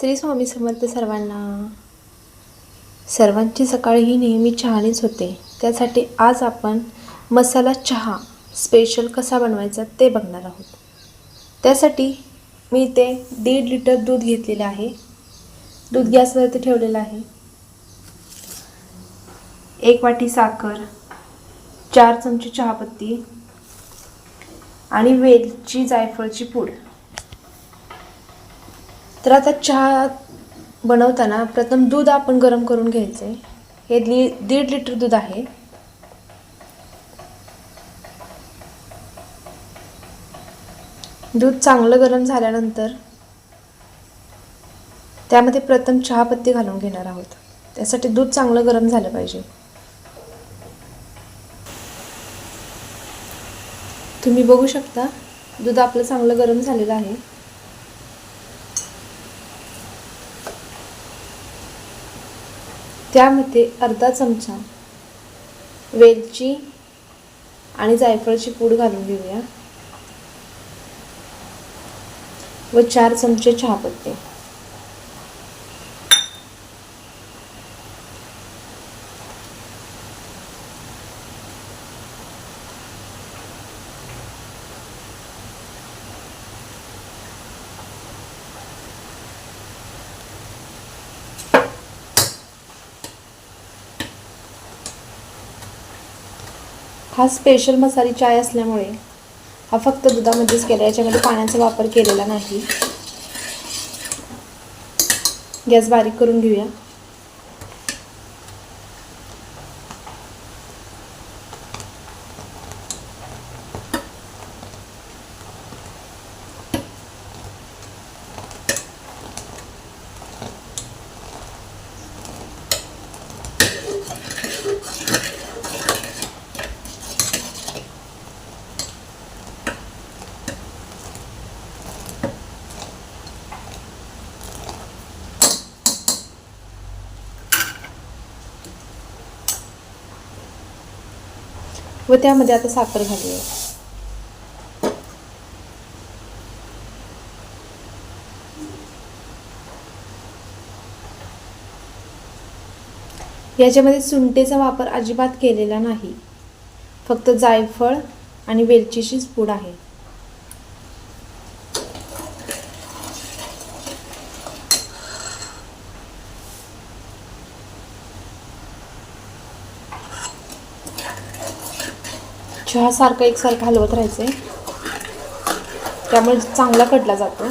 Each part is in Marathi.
श्री स्वामी समर्थ सर्वांना. सर्वांची सकाळी ही नेहमी चहानेच होते. त्यासाठी आज आपण मसाला चहा स्पेशल कसा बनवायचा ते बघणार आहोत. त्यासाठी मी इथे दीड लिटर दूध घेतलेलं आहे. दूध गॅसवरती ठेवलेलं आहे. एक वाटी साखर चार चमचे चहापत्ती आणि वेलची जायफळची पूड. तर आता चहा बनवताना प्रथम दूध आपण गरम करून घ्यायचं. आहे हे ली दीड लिटर दूध आहे. दूध चांगलं गरम झाल्यानंतर त्यामध्ये प्रथम चहापत्ती घालून घेणार आहोत. त्यासाठी दूध चांगलं गरम झालं पाहिजे. तुम्ही बघू शकता दूध आपलं चांगलं गरम झालेलं आहे. त्यामध्ये अर्धा चमचा वेलची आणि जायफळची पूड घालून घेऊया. व चार चमचे चहापत्ते. हा स्पेशल मसाली चाय असल्यामुळे हा फक्त दुधामध्येच केला याच्यामध्ये पाण्याचा वापर केलेला नाही. गॅस बारीक करून घेऊया. व त्यामध्ये आता साखर घालूया. याच्यामध्ये सुंटेचा वापर अजिबात केलेला नाही. फक्त जायफळ आणि वेलचीचीच पूड आहे. चहासारखं एकसारखं हलवत राहायचं आहे त्यामुळे चांगला कडला जातो.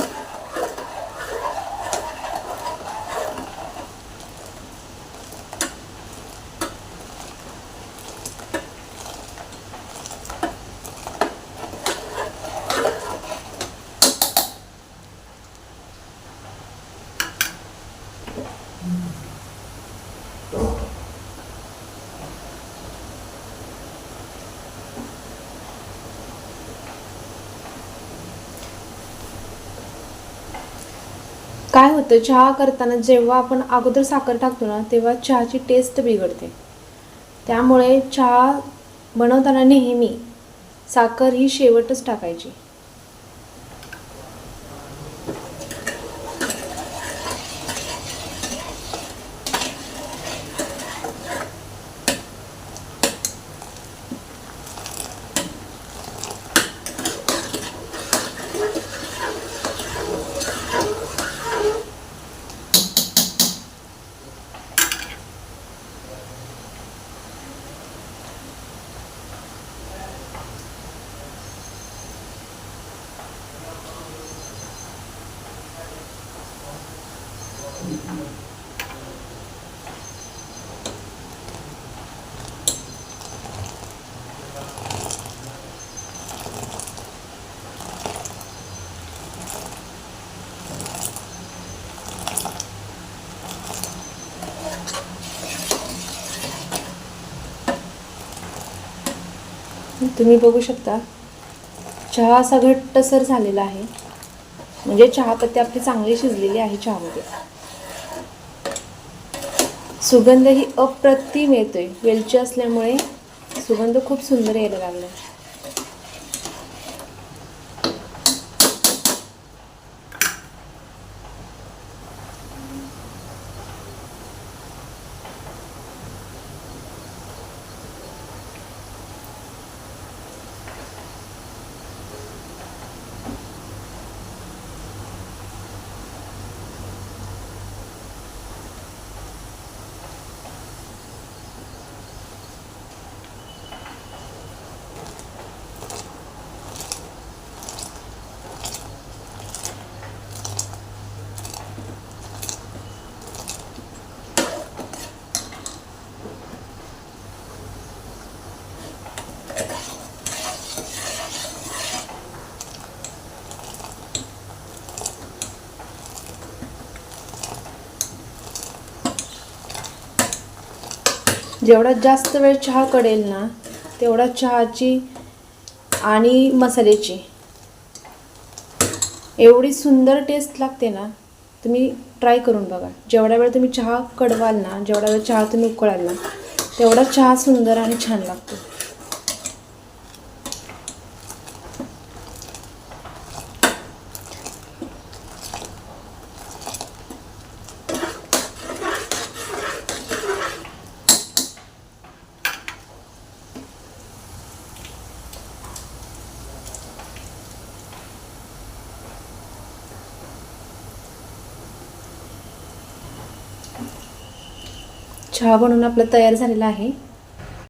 काय होतं चहा करताना जेव्हा आपण अगोदर साखर टाकतो ना तेव्हा चहाची टेस्ट बिघडते. त्यामुळे चहा बनवताना नेहमी साखर ही शेवटच टाकायची. तुम्ही बघू शकता. चहा असा घट्टसर झालेला आहे. म्हणजे चहापत्ती आपली चांगली शिजलेली आहे चहामध्ये. सुगंध ही अप्रतिम येतोय. वेलची असल्यामुळे सुगंध खूप सुंदर यायला लागला जेवढा जास्त वेळ चहा कडेल ना तेवढा चहाची आणि मसाल्याची. एवढी सुंदर टेस्ट लागते ना तुम्ही ट्राय करून बघा. जेवढा वेळ तुम्ही चहा कडवाल ना जेवढा वेळ चहा तुम्ही उकळाल ना तेवढा चहा सुंदर आणि छान लागतो. चहा बनवून आपला तयार झालेला आहे.